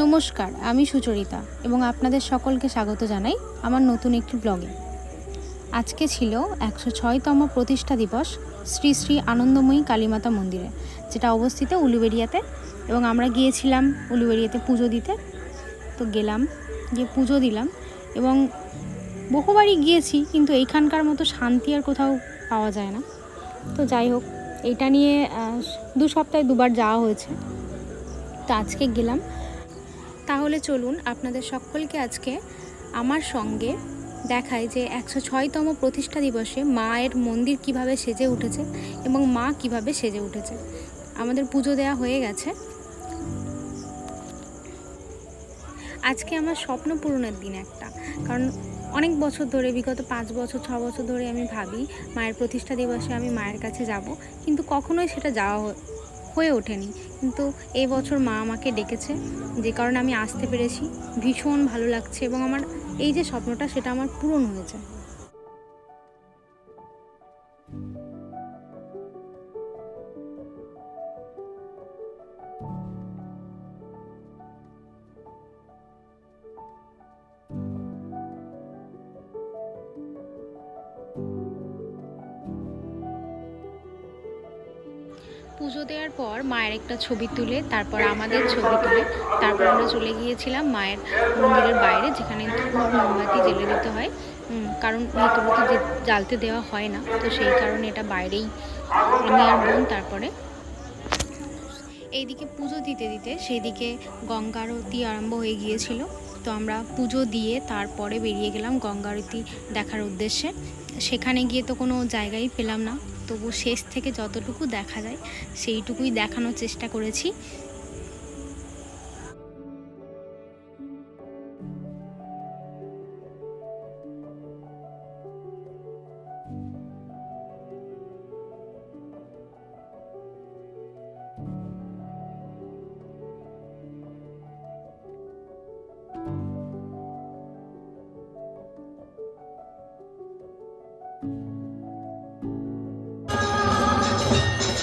নমস্কার, আমি সুচরিতা এবং আপনাদের সকলকে স্বাগত জানাই আমার নতুন একটি ব্লগে। আজকে ছিল একশো ছয়তম প্রতিষ্ঠা দিবস শ্রী শ্রী আনন্দময়ী কালীমাতা মন্দিরে, যেটা অবস্থিত উলুবেড়িয়াতে এবং আমরা গিয়েছিলাম উলুবেড়িয়াতে পুজো দিতে। তো গেলাম, গিয়ে পুজো দিলাম এবং বহুবারই গিয়েছি কিন্তু এইখানকার মতো শান্তি আর কোথাও পাওয়া যায় না। তো যাই হোক এটা নিয়ে দু সপ্তাহে দুবার যাওয়া হয়েছে। তো আজকে গেলাম তাহলে চলুন আপনাদের সকলকে আজকে আমার সঙ্গে দেখায় যে একশো ছয়তম প্রতিষ্ঠা দিবসে মায়ের মন্দির কীভাবে সেজে উঠেছে এবং মা কীভাবে সেজে উঠেছে। আমাদের পুজো দেওয়া হয়ে গেছে। আজকে আমার স্বপ্ন পূরণের দিন একটা। কারণ অনেক বছর ধরে, বিগত পাঁচ বছর, ছ বছর ধরে আমি ভাবি, মায়ের প্রতিষ্ঠা দিবসে আমি মায়ের কাছে যাব। কিন্তু কখনোই সেটা যাওয়া হয়ে ওঠেনি। কিন্তু এই বছর মা আমাকে ডেকেছে, যে কারণে আমি আসতে পেরেছি। ভীষণ ভালো লাগছে এবং আমার এই যে স্বপ্নটা, সেটা আমার পূরণ হয়েছে। পুজো দেওয়ার পর মায়ের একটা ছবি তুলে তারপর আমাদের ছবি তুলে তারপর আমরা চলে গিয়েছিলাম মায়ের মন্দিরের বাইরে, যেখানে মোমবাতি জ্বেলে দিতে হয়। কারণ ভেতরে তো জ্বালতে দেওয়া হয় না, তো সেই কারণে এটা বাইরেই আমি আর বোন তারপরে এইদিকে পুজো দিতে দিতে সেইদিকে গঙ্গা আরতি আরম্ভ হয়ে গিয়েছিল। তো আমরা পুজো দিয়ে তারপরে বেরিয়ে গেলাম গঙ্গা আরতি দেখার উদ্দেশ্যে। সেখানে গিয়ে তো কোনো জায়গাই পেলাম না। তবু শেষ থেকে যতটুকু দেখা যায় সেইটুকুই দেখানোর চেষ্টা করেছি।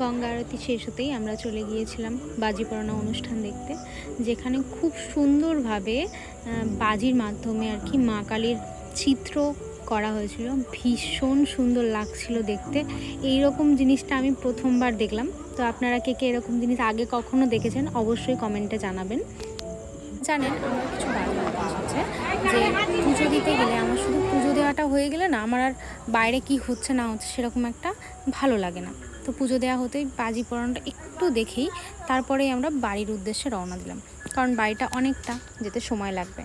গঙ্গা আরতি শেষ হতেই আমরা চলে গিয়েছিলাম বাজি পড়ানো অনুষ্ঠান দেখতে, যেখানে খুব সুন্দরভাবে বাজির মাধ্যমে আর কি মা কালীর চিত্র করা হয়েছিল। ভীষণ সুন্দর লাগছিল দেখতে। এই রকম জিনিসটা আমি প্রথমবার দেখলাম। তো আপনারা কে কে এরকম জিনিস আগে কখনো দেখেছেন অবশ্যই কমেন্টে জানাবেন। জানেন, আমার কিছু অভ্যাস যে পুজো দিতে গেলে আমার শুধু পুজো দেওয়াটা হয়ে গেলে না, আমার আর বাইরে কি হচ্ছে না হচ্ছে সেরকম একটা ভালো লাগে না। তো পুজো দেওয়া হতেই বাজি পড়ানোটা একটু দেখেই তারপরেই আমরা বাড়ির উদ্দেশ্যে রওনা দিলাম। কারণ বাড়িটা অনেকটা যেতে সময় লাগবে।